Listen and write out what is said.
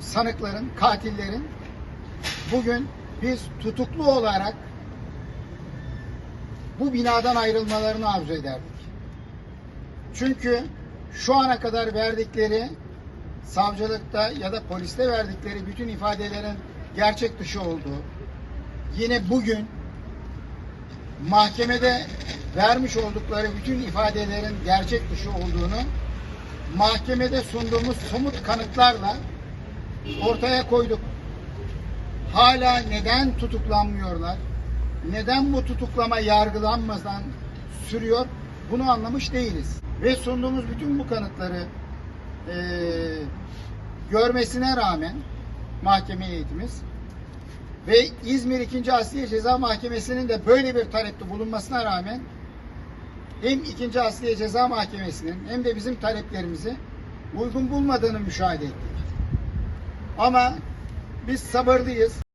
sanıkların, katillerin bugün biz tutuklu olarak bu binadan ayrılmalarını arzu ederdik. Çünkü şu ana kadar verdikleri savcılıkta ya da poliste verdikleri bütün ifadelerin gerçek dışı olduğu, yine bugün mahkemede vermiş oldukları bütün ifadelerin gerçek dışı olduğunu mahkemede sunduğumuz somut kanıtlarla ortaya koyduk. Hala neden tutuklanmıyorlar? Neden bu tutuklama yargılanmadan sürüyor? Bunu anlamış değiliz. Ve sunduğumuz bütün bu kanıtları eee, görmesine rağmen mahkeme heyetimiz ve İzmir 2. Asliye Ceza Mahkemesi'nin de böyle bir talepte bulunmasına rağmen hem 2. Asliye Ceza Mahkemesi'nin hem de bizim taleplerimizi uygun bulmadığını müşahede ettik. Ama biz sabırlıyız.